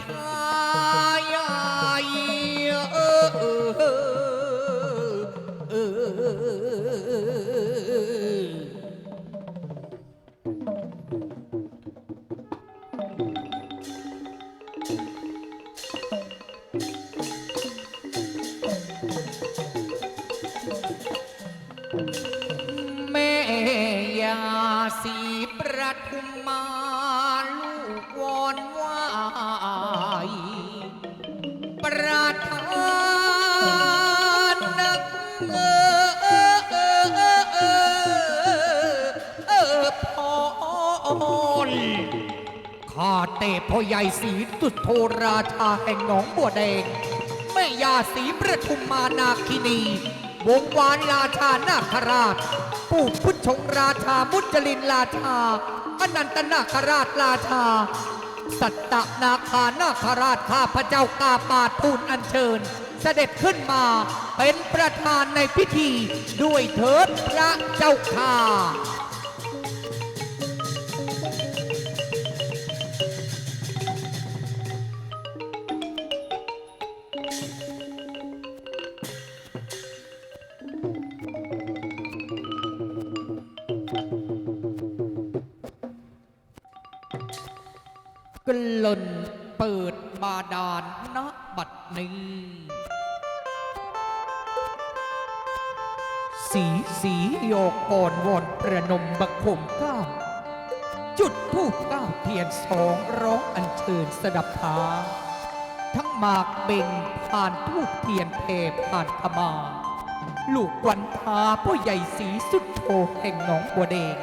ช่เอ ระทานนักเออเออเออเออเออเออพรข้าแต่พ่อใหญ่สีสุดโทราชาแห่งหนองบัวแดงแม่ยาสีประทุมมานาคินี วงวานราชานาคราช ปู่พุทธชงราชามุจลินราชาอนันตนาคราชราชา สัตตนาคานาคราชข้าพระเจ้ากาปาทูลอัญเชิญ เสด็จขึ้นมาเป็นประธานในพิธีด้วยเถิดพระเจ้าค่า กลนเปิดบาดาลณบัดหนี้สีสีโยกก่อนวอนประนมบังคมเก้าจุดทูปเก้าเทียนสองร้องอัญเชิญสดับพาทั้งหมากเบ่งผ่านทูปเทียนเพผ่านขมา ลูกวันพาผู้ใหญ่สีสุดโทแห่งหนองบัวแดง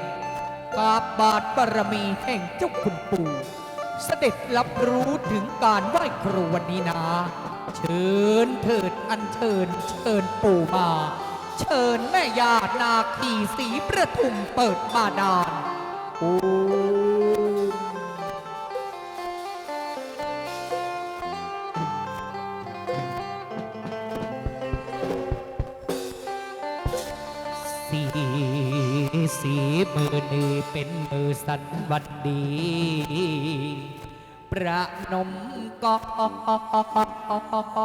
กาบบาทบารมีแห่งเจ้าคุณปู่ เสด็จรับรู้ถึงการไหว้ครูวันนี้นะ เชิญเถิดอันเชิญเชิญปู่มา เชิญแม่ยานาคีสีประทุมเปิดบาดาลโอ้สีสีมือนี้เป็นมือสันวันดี ประนมก่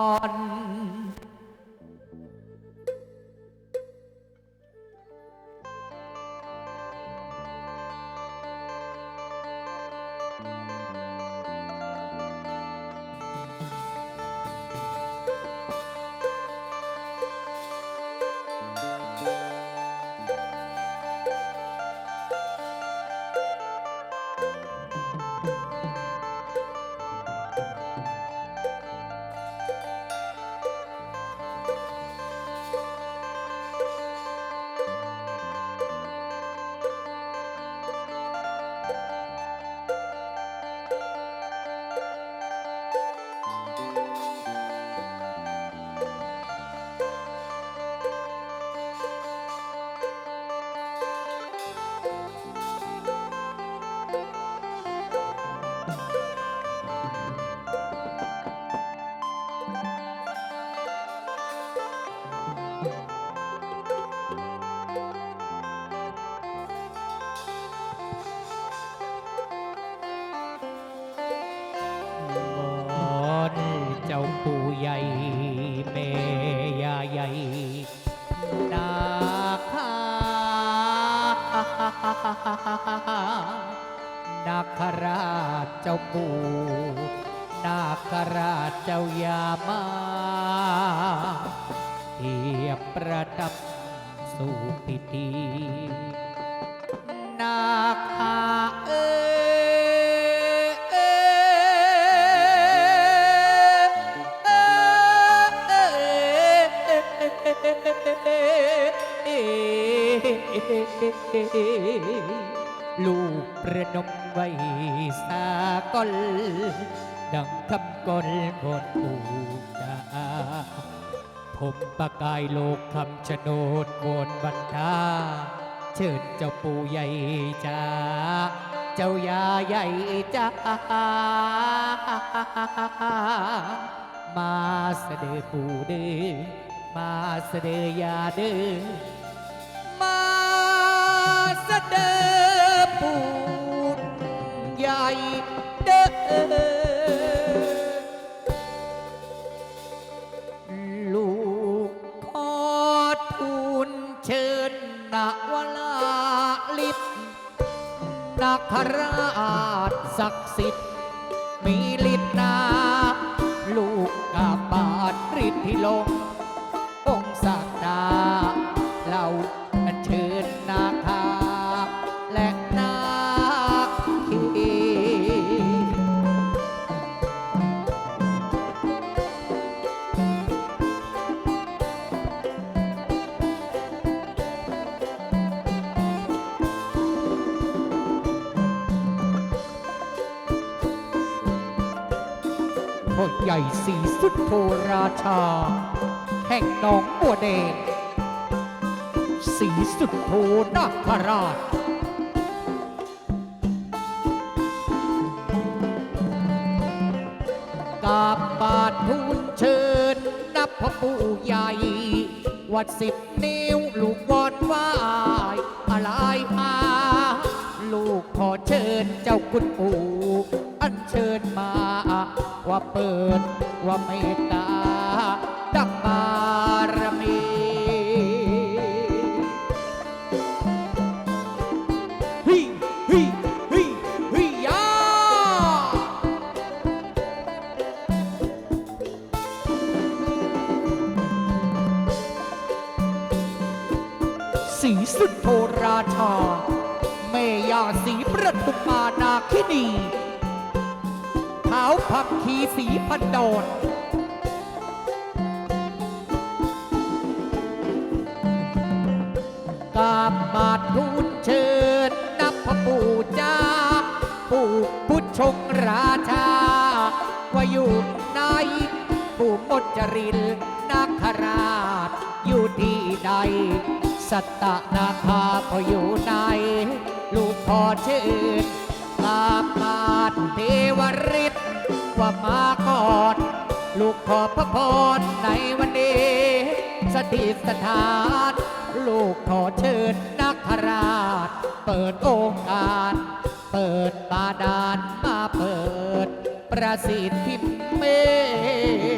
อน หญ่นาคานาคราชเจ้าปู่นาคราชเจ้ายามาเทียบประดับสู่พิธีนาคา ลูกประนมไว้สากล ดังคำกลคนปูดาผมประกายโลกคำชะโนดโวนบรรดา เชิญเจ้าปู่ใหญ่จ้า เจ้ายาใหญ่จ้า มาเสดอปู่เด้อมาเสดอยาเด้อ เดอปู่ใหญ่เด้อลูกขอทูลเชิญนวลาลิศนาคราชศักดิ์สิทธิ์มีฤทธิ์นา ลูกกาบาดฤทธิลงอง พ่อใหญ่สีสุดโทราชา แห่งหนองบัวแดงสีสุดโทนาคราชกาบบาททูลเชิญนับพระปู่ใหญ่ วัดสิบนิ้วลูกวอนไหวา ปิดว่าเมตตาดังบารมี ฮิฮิฮิฮิยาสีสุดโทราชา เมยาสีประทุมา สีพันดอนกราบบาททูลเชิญนับพระปู่จ้าปู่พุทธชงราชา ว่าอยู่ในปู่มดจรินนาคราช อยู่ที่ใด สัตตนาคาพออยู่ใน ลูกขอเชิญกราบบาทเทวฤทธิ์ ว่ามาก่อน ลูกขอพระพรในวันนี้ สถิตสถาน ลูกขอเชิญนักคราช เปิดโองค์การเปิดบาดาลมาเปิด ประสิทธิเมห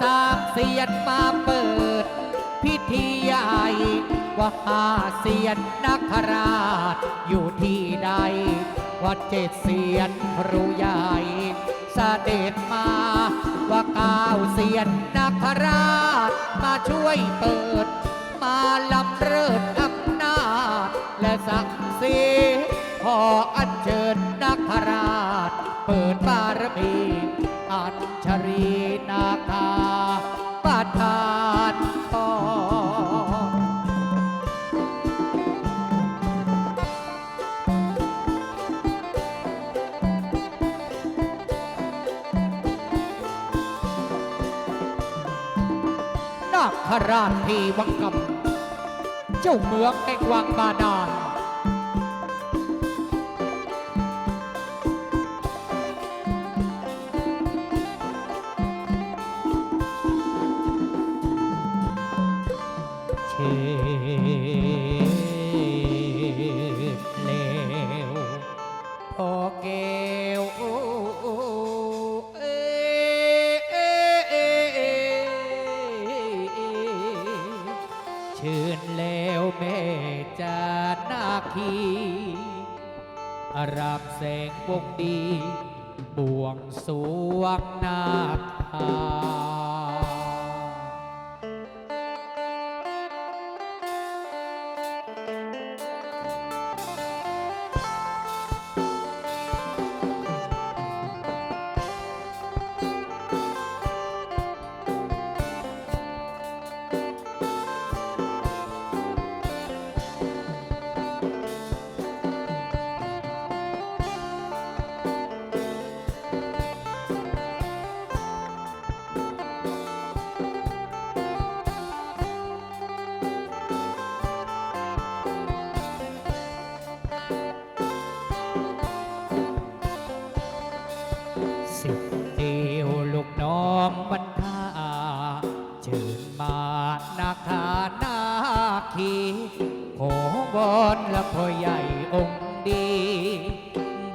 สามเสียนมาเปิด พิธีใหญ่ว่าห้าเสียนนักราชอยู่ที่ใดว่าเจ็ดเสียนครูใหญ่เสด็จมาว่าเก้าเสียนนักราชมาช่วยเปิด มาลำเริดอำนาจและศักดิ์ศรีขออัญเชิญนักราช เปิดบารมี อัญชรีนาคาประทานพรนาคราชทีวังกำเจ้าเมืองแห่งวังบาดาล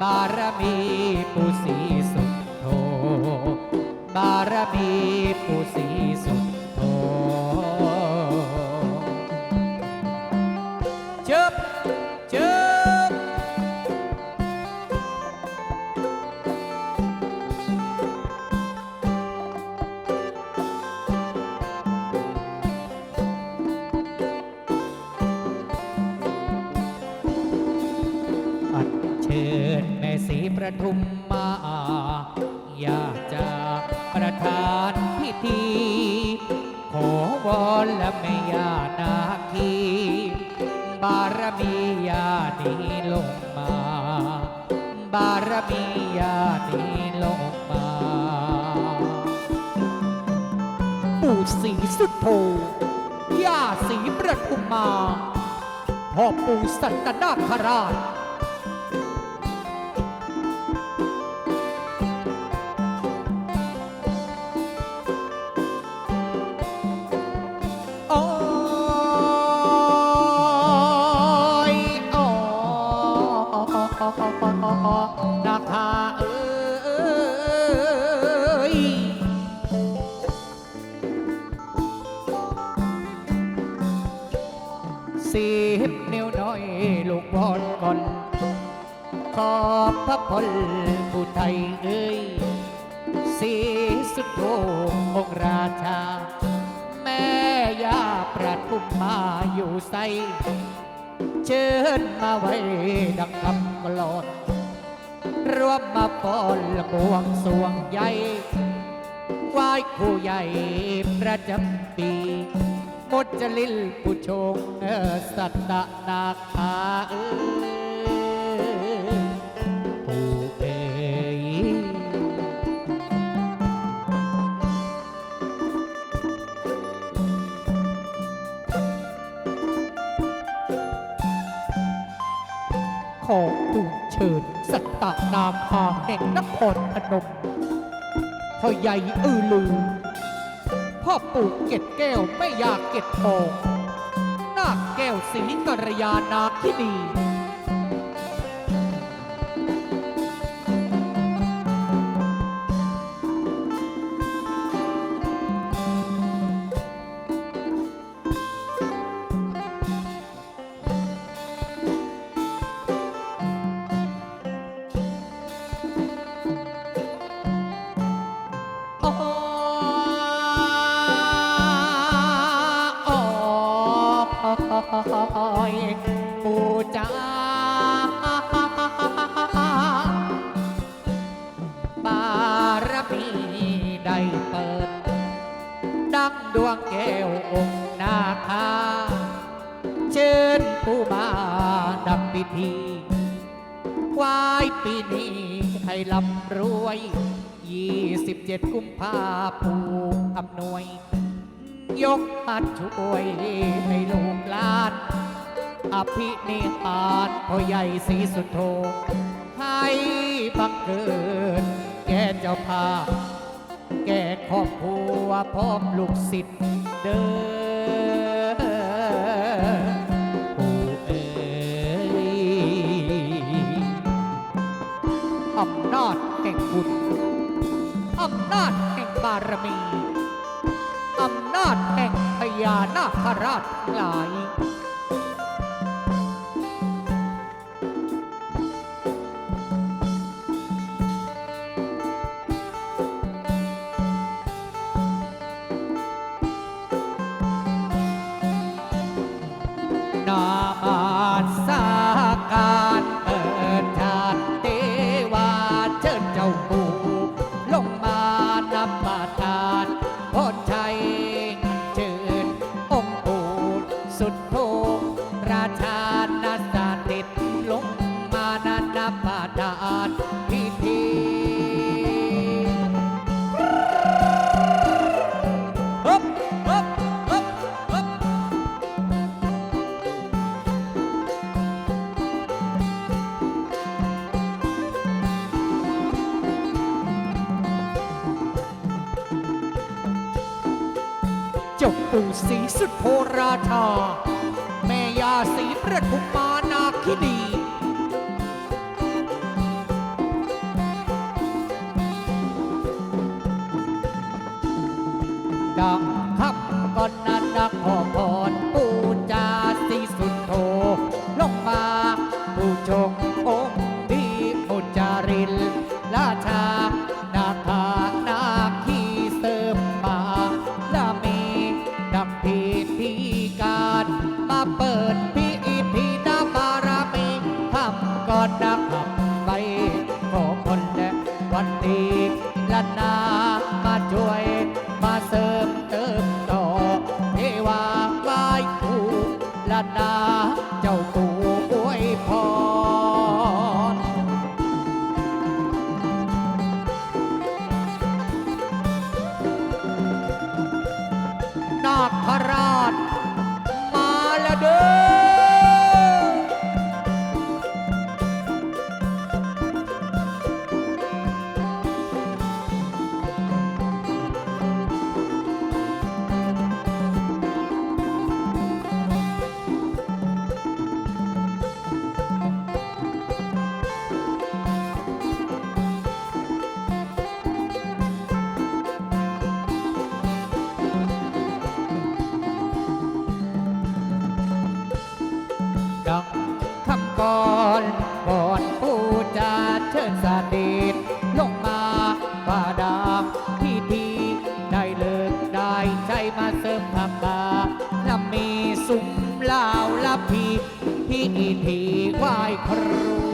บารมีปุสีสุขโธบารมี ปู่ศรีสุดโธย่าศรีประทุมมา พ่อปู่สัตนาคราชโอ้ยโอ้นา อลผู้ไทยเอ้ยสีสุดโทองราชา แม่ยาประทุมมาอยู่ใสเชิญมาไว้ดังคำกลอนรวมมาป้อนละบวงสวงใหญ่ไหว้ครูใหญ่ประจำปีมดจลิลผู้ชงเออสัตตนาคาเออ อทูเชิญสัตตนาคาแห่งนครพนมพ่อใหญ่อือลือ พ่อปู่เก็ดแก้วไม่อยากเก็ดทองนาคแก้วศรีกัลยานาคินี อำนวย ยกหัดช่วยให้ลูกหลาน อภินิหารพ่อใหญ่ศรีสุดโธให้บังเกิด แก่เจ้าภาพแก่ครอบครัวพร้อมลูกศิษย์เด้อปู่เอ๋ยอำนาจแห่งบุญอำนาจารมีอำนาจแห่งพญานาคราชหลายนามา รีประทุมมานาคินีดัง นาคราาวละพีพิธีไหว้ครู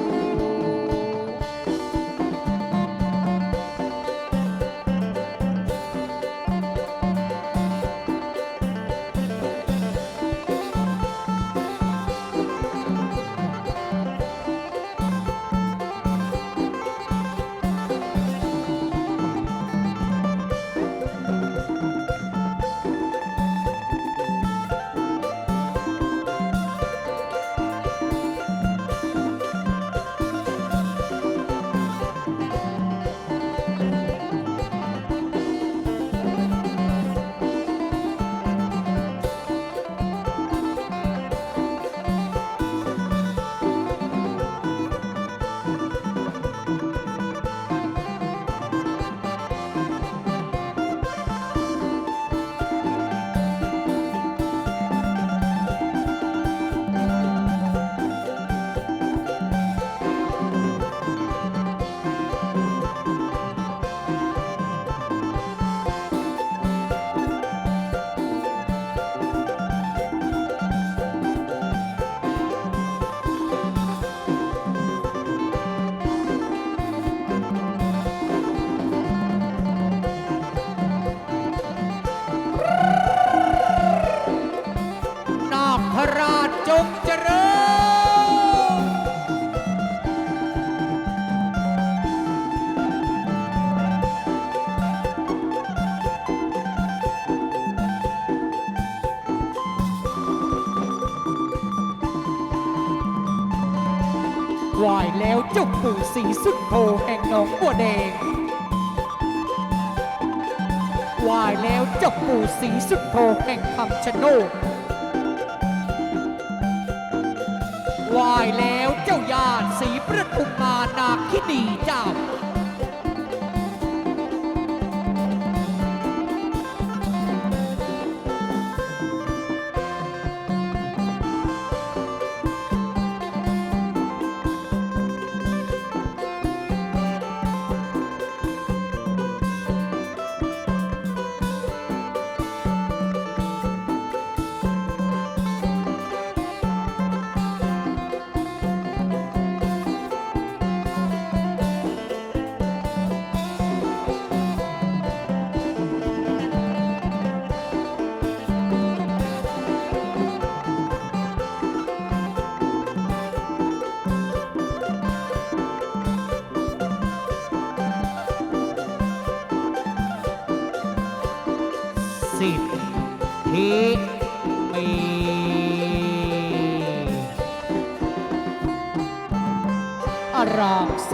ไหวแล้วเจ้าปู่สีสุดโทแห่งหนองบัวแดงไหวแล้วเจ้าปู่สีสุดโทแห่งคำชะโนดไหวแล้วเจ้าญาติสีประทุมมานาคินีเจ้า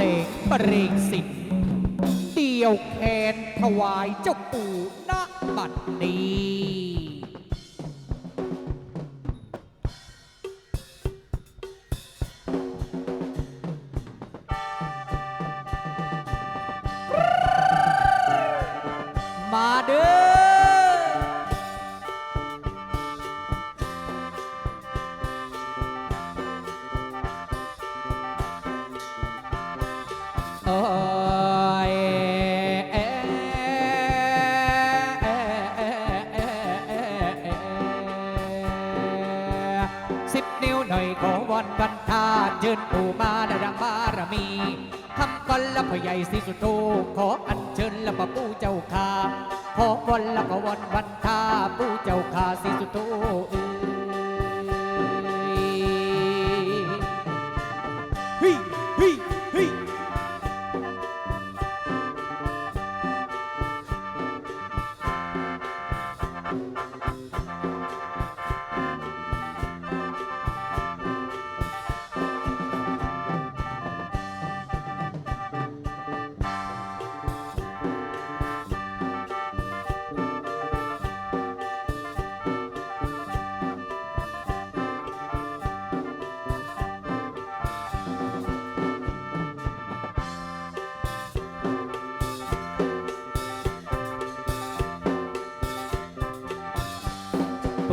กปริงสิทธิ์เดียวแคนถวายเจ้าปู่ณบัดนี้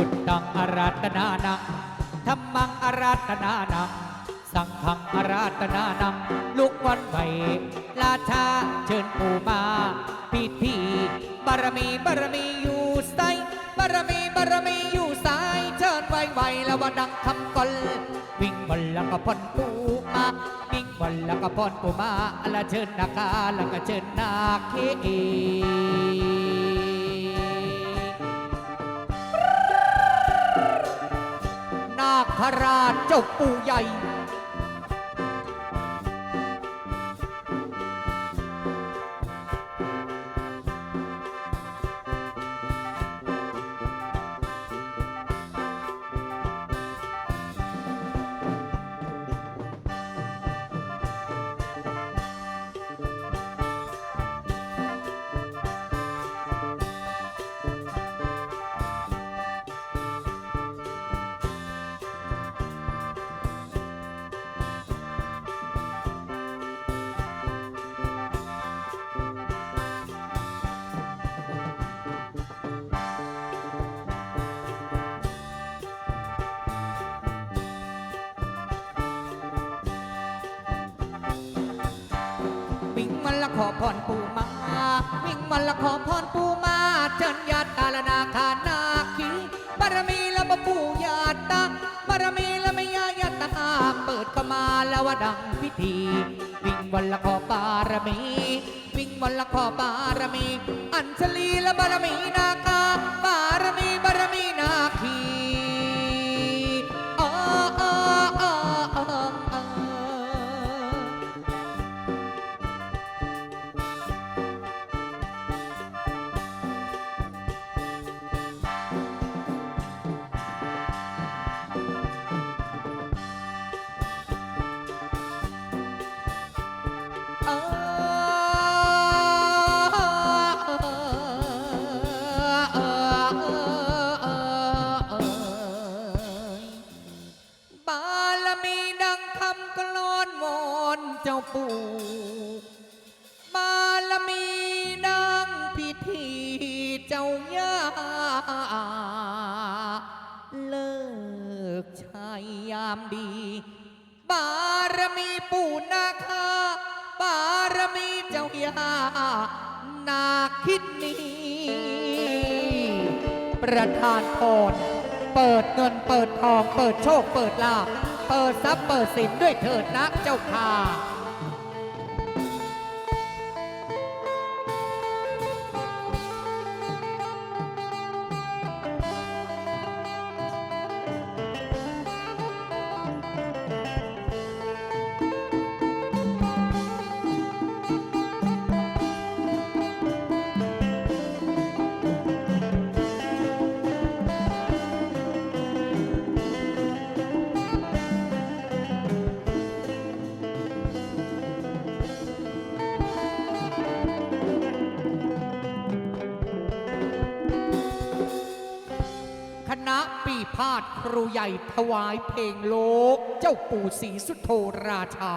พุทธังอาราธนานังธรรมังอาราธนานัง สังฆังอาราธนานังลูกวันใหม่ราชาเชิญปู่มาพิธีบารมีบารมีอยู่ไสบารมีบารมีอยู่สายเชิญไวไวแล้วว่าดังคำกลวิ่งบนแล้วก็พ่นปู่มาวิ่งบนแล้วก็พ่นปู่มาแล้วเชิญนาคาแล้วก็เชิญนาเค พระราชเจ้าปู่ใหญ่ อพรปู่มา วิ่งมันละขอพรปู่มาเจิญญาตาลนาคานาคีบารมีละบปู่ญาตาบารมีละไม่ยายาตาเปิดก็มาแล้วว่าดังพิธี วิ่งวันละขอบารมี วิ่งวันละขอบารมี อัญชลีละบารมีนาคา ประทานพร เปิดเงินเปิดทอง เปิดโชค เปิดลาภ เปิดทรัพย์เปิดสินด้วยเถิดนะเจ้าค่ะ ใหญ่ถวายเพลงโลก เจ้าปู่ศรีสุโธราชา